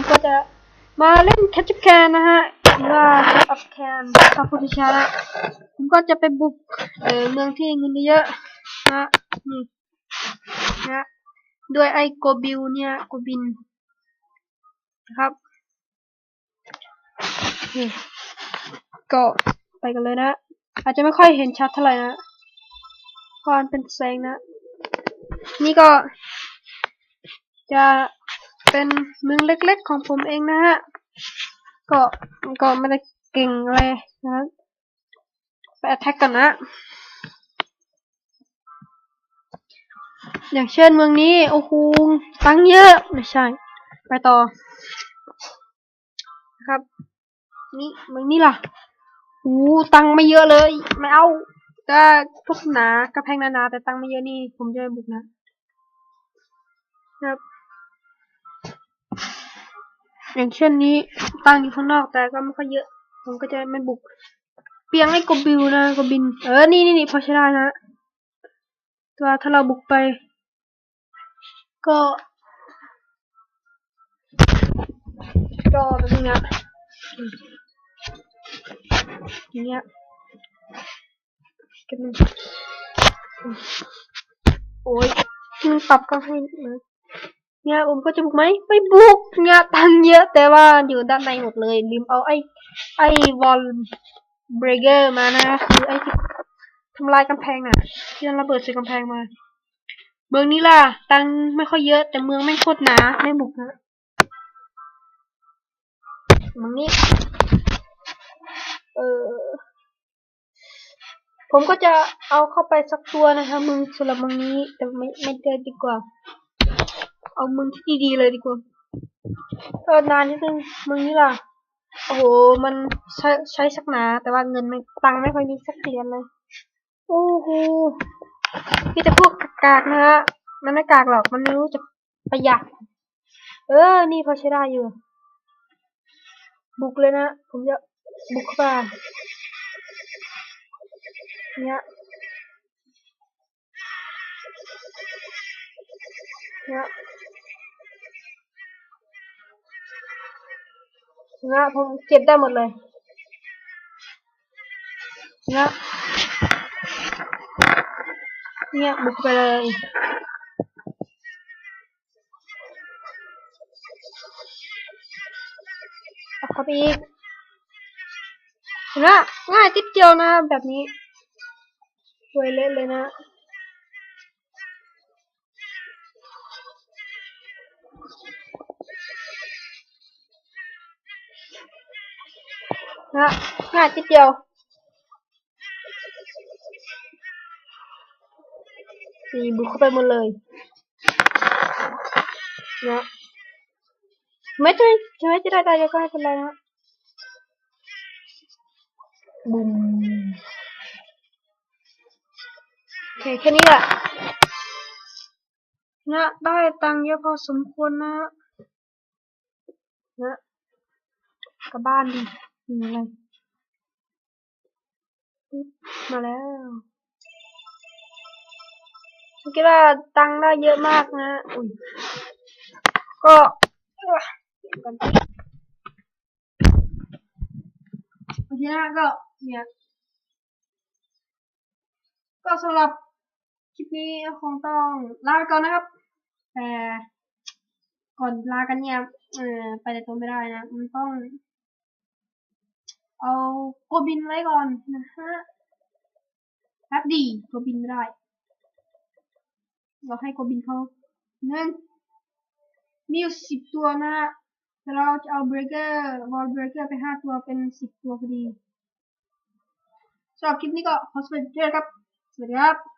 ผมก็จะมาเล่นแคชแคนนะฮะหรือว่าแคชออฟแคนคาพูติชาผมก็จะไปบุกเออเมืองที่เงินเยอะนะนี่นะด้วยไอโกบิลเนี่ยโกบินนะครับนี่ก็ไปกันเลยนะ อาจจะไม่ค่อยเห็นชัดเท่าไหร่นะเพราะมันเป็นแสงนะ นี่ก็จะ เป็นเมืองเล็กๆของผมเองนะฮะ ก็ก็ไม่ได้เก่งอะไรนะไปแอทแทกกันนะ อย่างเช่นเมืองนี้ โอ้โหตังเยอะ ไม่ใช่ ไปต่อ ครับ นี่เมืองนี้ล่ะโอ้ตังไม่เยอะเลย ไม่เอาก็พวกหนากระแพงหนาแต่ตังไม่เยอะนี่ ผมจะไปบุกนะ ครับ อย่างเช่นนี้ตั้งอยู่ข้างนอกแต่ก็ไม่ค่อยเยอะ ผมก็จะไม่บุก เปียงไอ้กบบิวนะกบิน เออ นี่นี่นี่พอใช้ได้นะตัวถ้าเราบุกไป ก็ก็แบบนี้นะอย่างเงี้ยกันโอ้ยมันปรับก็ให้นะ เนี่ยผมก็จะบุกไหมไม่บุกเนี่ยตังเยอะ แต่ว่าอยู่ด้านในหมดเลยลืมเอาไอ้ไอ้วอลเบรเกอร์มานะคือไอ้ที่ทำลายกำแพงน่ะที่ระเบิดใส่กำแพงมา เมืองนี้ล่ะ ตังไม่ค่อยเยอะ แต่เมืองไม่โคตรหนาไม่บุกนะเมืองนี้เออผมก็จะเอาเข้าไปสักตัวนะคะมึงสำหรับเมืองนี้แต่ไม่ไม่ได้ดีกว่า เอามึงที่ดีๆเลยดีกว่าเออนานนิดนึงมึงนี่ล่ะ โอ้โห มันใช้ใช้สักหนา แต่ว่าเงินไม่ตังค์ไม่ค่อยมีสักเหรียญเลย โอ้โหพี่แต่พวกกากๆนะฮะ มันไม่กากหรอก มันไม่รู้จะประหยัด เออ นี่พอใช้ได้อยู่ บุกเลยนะ ผมจะบุกเข้าไปเนี่ยเนี่ย นะผมเก็บได้หมดเลยนะเนี่ยบุกไปเลยเข้าไปอีกเห็นไหมง่ายติดเดียวนะแบบนี้สวยเล่นเลยนะ นะง่ายทีเดียวนี่บุกเข้าไปหมดเลยนะไม่ใช่ใช่ไหมจะได้ได้ก็ไม่เป็นไรนะบุมโอเคแค่นี้แหละนะได้ตังค์เยอะพอสมควรนะนะกลับบ้านดิ มีอะไรมาแล้วผมคิดว่าตังค์ได้เยอะมากนะอุ้ยก็เอ่อเดี๋ยวก่อนโอเคนะก็เนี่ยก็สำหรับคลิปนี้คงต้องลาไปก่อนนะครับ แต่ก่อนลากันเนี่ยเออไปในตัวไม่ได้นะ มันต้อง เอาโกบินไว้ก่อนนะฮะแป๊บดีโกบินไม่ได้ เราให้โกบินเขาเงินมีอยู่สิบตัวนะฮะแต่เราจะเอาเบรกเกอร์วอลเบรกเกอร์ไปห้าตัวเป็นสิบตัวพอดีสำหรับคลิปนี้ก็ขอสวัสดีครับ สวัสดีครับ